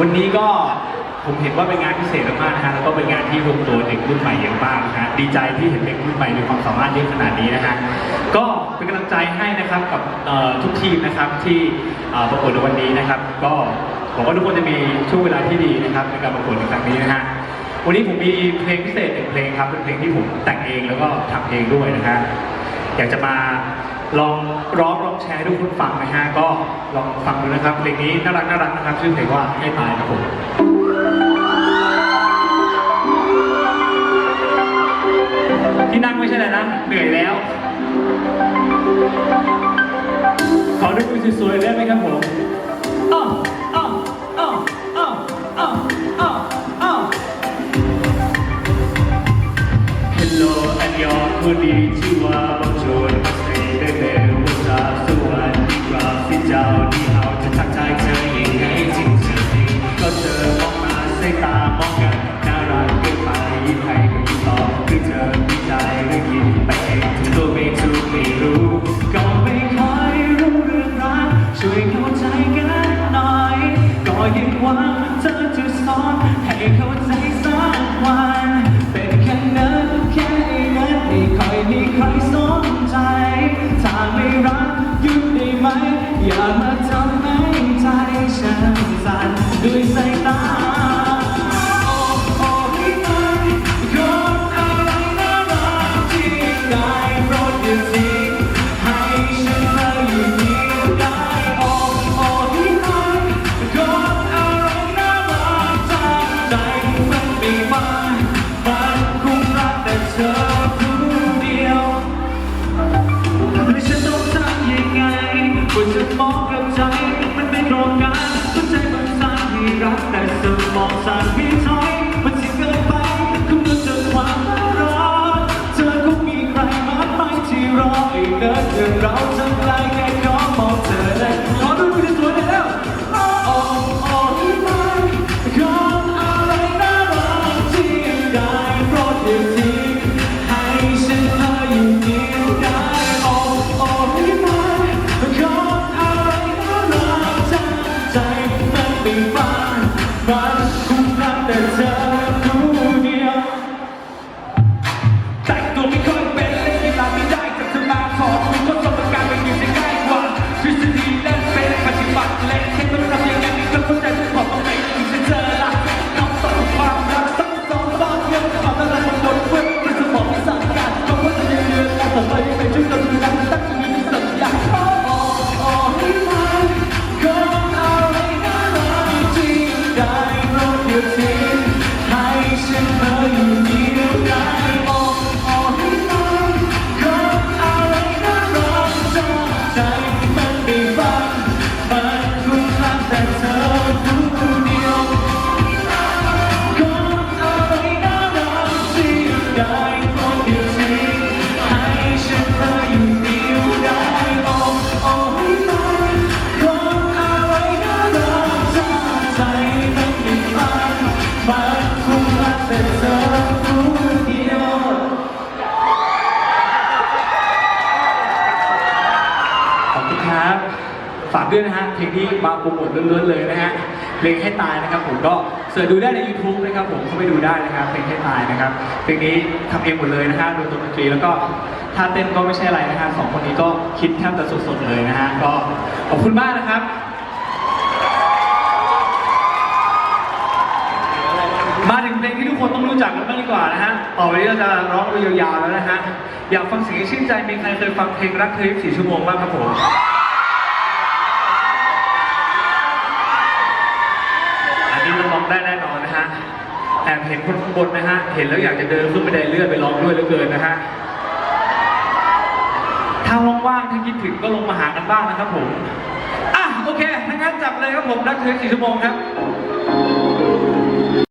วันนี้ก็ผมเห็นว่าเป็นงานพิเศษมากๆนะฮะแล้วก็เป็นงานที่รวมตัวเด็กรุ่นใหม่เยอะมากนะฮะดีใจที่เห็นเด็กรุ่นใหม่มีความสามารถเยอะขนาดนี้นะฮะก็เป็นกำลังใจให้นะครับกับทุกทีมนะครับที่ประกวดในวันนี้นะครับ ก็หวังว่าทุกคนจะมีช่วงเวลาที่ดีนะครับในการประกวดในครั้งนี้นะฮะวันนี้ผมมีเพลงพิเศษหนึ่งเพลงครับเป็นเพลงที่ผมแต่งเองแล้วก็ทำเองด้วยนะฮะอยากจะมา ลองร้องลองแชร์ให้ทุกคนฟังนะฮะก็ลองฟังดูนะครับเพลงนี้น่ารักน่ารักนะครับชื่อเพลงว่าให้ตายครับผมที่นั่งไม่ใช่อะไรนะเหนื่อยแล้ว ขอดูมือสวยๆได้ไหมครับผมอ้าวอ้าวอ้าวอ้าวอ้าวอ้าวอ้าว Hello อันยองผู้ดีชื่อว่าบางโจน วันเป็นแค่นั้นแค่นั้นไม่ค่อยมีใครสนใจ ถ้าไม่รักหยุดได้ไหม อย่ามาทำให้ใจฉันสั่นด้วยส โฝากด้วยนะฮะเพลงนี้มาโปรโมทล้วนๆเลยนะฮะเพลงให้ตายนะครับ ผมก็เสิร์ชดูได้ใน YouTube นะครับ ผมเข้าไปดูได้นะครับเพลงให้ตายนะครับเพลงนี้ทำเองหมดเลยนะฮะดนตรีแล้วก็ท่าเต้นก็ไม่ใช่อะไรนะฮะสองคนนี้ก็คิดแทบจะสดๆเลยนะฮะก็ขอบคุณมากนะครับมาถึงเพลงที่ทุกคนต้องรู้จักกันบ้างดีกว่านะฮะ ต่อไปนี้เราจะร้องไปยาวๆแล้วนะฮะ อยากฟังเสียงชื่นใจมีใครเคยฟังเพลงรักเธอ24ชั่วโมงบ้างครับผม อันนี้เราร้อง ได้แน่นอนนะฮะแอบเห็นคนข้างบนนะฮะ เห็นแล้วอยากจะเดินขึ้นไปไดเลื่อนไปร้องด้วยเหลือเกินนะฮะ ถ้าว่างๆถ้าคิดถึงก็ลงมาหากันบ้างนะครับผม อะโอเคถ้างั้นจับเลยครับผมรักเธอสี่ชั่วโมงครับ